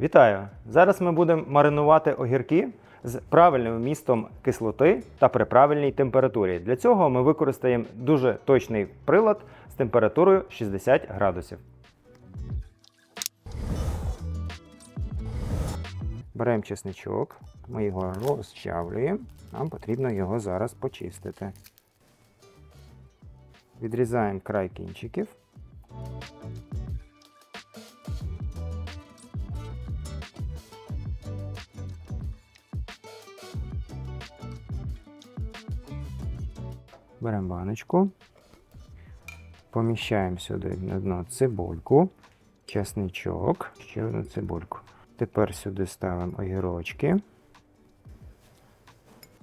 Вітаю! Зараз ми будемо маринувати огірки з правильним вмістом кислоти та при правильній температурі. Для цього ми використаємо дуже точний прилад з температурою 60 градусів. Беремо чесничок, ми його розчавлюємо. Нам потрібно його зараз почистити. Відрізаємо край кінчиків. Беремо баночку, поміщаємо сюди на дно цибульку, чесничок, ще одну цибульку. Тепер сюди ставимо огірочки.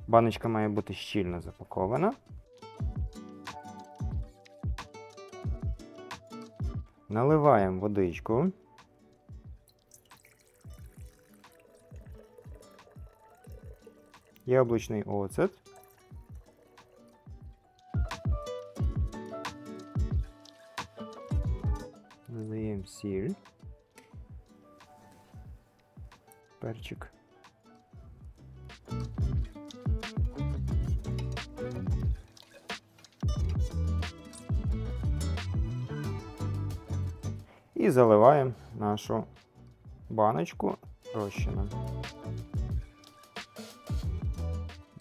Баночка має бути щільно запакована. Наливаємо водичку. Яблучний оцет. Додаємо сіль. Перчик. І заливаємо нашу баночку розчином.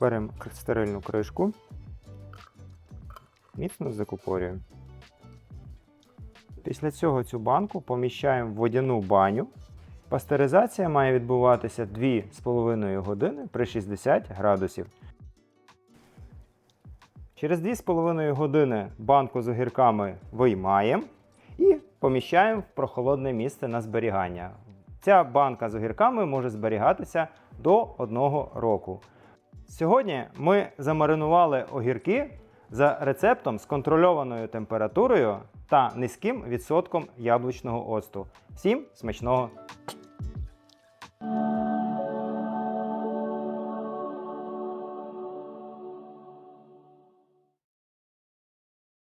Беремо стерильну кришку, міцно закупорюємо. Після цього цю банку поміщаємо в водяну баню. Пастеризація має відбуватися 2,5 години при 60 градусів. Через 2,5 години банку з огірками виймаємо і поміщаємо в прохолодне місце на зберігання. Ця банка з огірками може зберігатися до 1 року. Сьогодні ми замаринували огірки за рецептом з контрольованою температурою та низьким відсотком яблучного оцту. Всім смачного!